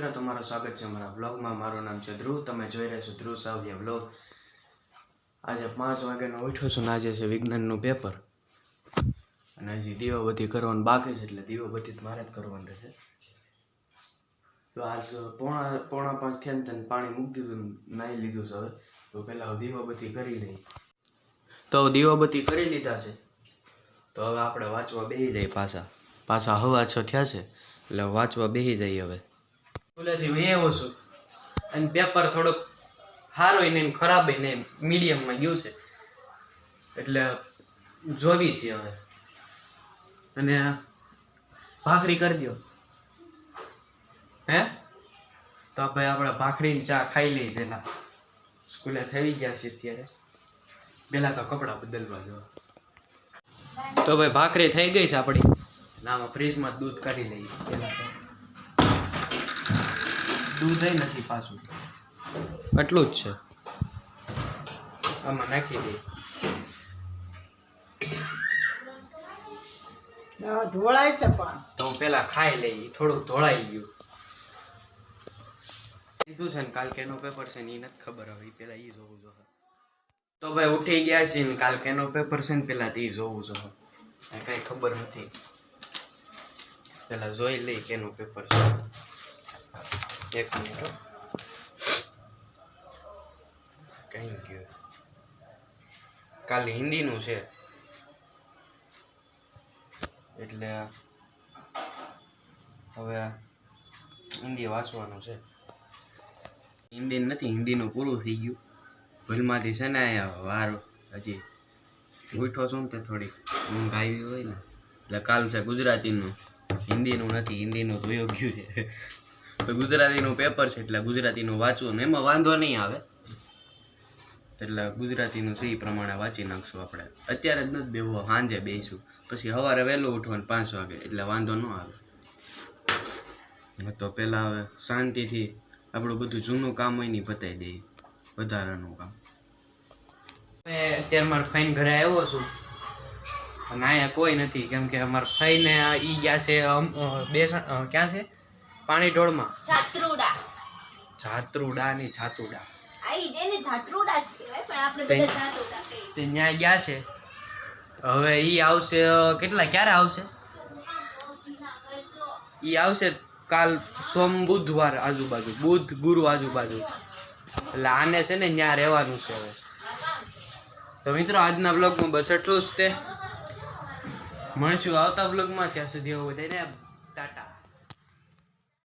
મિત્રો, તમારું સ્વાગત છે અમારા વ્લોગમાં. મારું નામ છે ધ્રુવ. તમે જોઈ રહ્યા છો ધ્રુવ સાવલિયા વ્લોગ. આજે પાંચ વાગ્યાનો ઉઠ્યો છું ને આજે છે વિજ્ઞાનનું પેપર. અને હજી દીવાબત્તી કરવાનું બાકી છે, એટલે દીવાબત્તી મારે જ કરવાનું રહેશે. તો આજ પોણા પોણા પાંચ થયા ને તને પાણી મૂકી દીધું નાહી લીધું છે હવે. તો પહેલાં દીવાબત્તી કરી લઈ તો દીવાબત્તી કરી લીધા છે. તો હવે આપણે વાંચવા બેસી જઈએ પાછા. પાછા હવા છ થયા છે, એટલે વાંચવા બેસી જઈએ હવે. સ્કૂલેથી મેં આવ્યો છું. અને પેપર થોડુંક સારું એમ ખરાબ નહીં મીડિયમમાં ગયું છે. એટલે જોવી છે હવે. અને ભાખરી કરી દો હે? તો ભાઈ આપણે ભાખરીની ચા ખાઈ લઈ પહેલા. સ્કૂલે થઈ ગયા છે અત્યારે. પહેલા તો કપડાં બદલવા જવા. તો ભાઈ ભાખરી થઈ ગઈ છે આપણી. ના આમાં ફ્રીજમાં દૂધ કાઢી લઈએ. પહેલા તો. દૂધ નથી પાછું. એટલું જ છે. આમાં નાખી દે. ઢોળાય છે પણ. તો પેલા ખાઈ લઈ થોડુંક ધોળાઈ ગયું. કીધું છે ને કાલ કેનો પેપર છે ને એ નથી ખબર હવે એ પેલા એ જોવું જોઈએ તો ભાઈ ઉઠી ગયા છે ને કાલ કેનો પેપર છે ને પેલા તે જોવું જોઈએ એ કઈ ખબર નથી. પેલા જોઈ લઈ કેનું પેપર છે. એક મિનિટ. કઈ ગયું કાલે હિન્દીનું છે. એટલે હવે હિન્દી વાંચવાનું છે. હિન્દી નથી, હિન્દીનું પૂરું થઈ ગયું. ભૂલમાંથી છે ને વાર હજી ઉઠો છું ને તે થોડી ઊંઘ આવી હોય ને. એટલે કાલ છે ગુજરાતીનું, હિન્દીનું નથી, હિન્દીનું જોયો ગયું છે. તો ગુજરાતીનું પેપર છે એટલે ગુજરાતીનું વાંચવું ને એમાં વાંધો નહીં આવે. એટલે ગુજરાતીનું છે એ પ્રમાણે વાંચી નાખશું આપણે. અત્યારે જ નથી બેહવું સાંજે બેસું પછી સવારે વહેલું ઉઠવાનું પાંચ વાગે, એટલે વાંધો ન આવે. તો પહેલાં હવે શાંતિથી આપણું બધું જૂનું કામ હોય ને પતાવી દઈએ, વધારાનું કામ. અત્યારે મારો ફાઈન ઘરે આવ્યો છું. અને અહીંયા કોઈ નથી, કેમ કે અમારા ફાઈને ઈ ગયા છે બે ક્યાં છે? પાણી ઢોળમાં? જાત્રુડા. જાત્રુડા ની જાતુડા આઈ દેને જાત્રુડા જ કહેવાય પણ આપણે બધા જાતુડા કહીએ. તે ન્યાય ગયા છે. હવે ઈ આવશે કેટલા ક્યારે આવશે? ઈ આવશે કાલ સોમ બુધવાર આજુબાજુ બુધ ગુરુ આજુબાજુ. એટલે આને છે ને ત્યાં રહેવાનું છે હવે. તો મિત્રો આજના બ્લોગમાં બસ એટલું જ તે. મળશું આવતા બ્લોગમાં ત્યાં સુધી એવું બધાને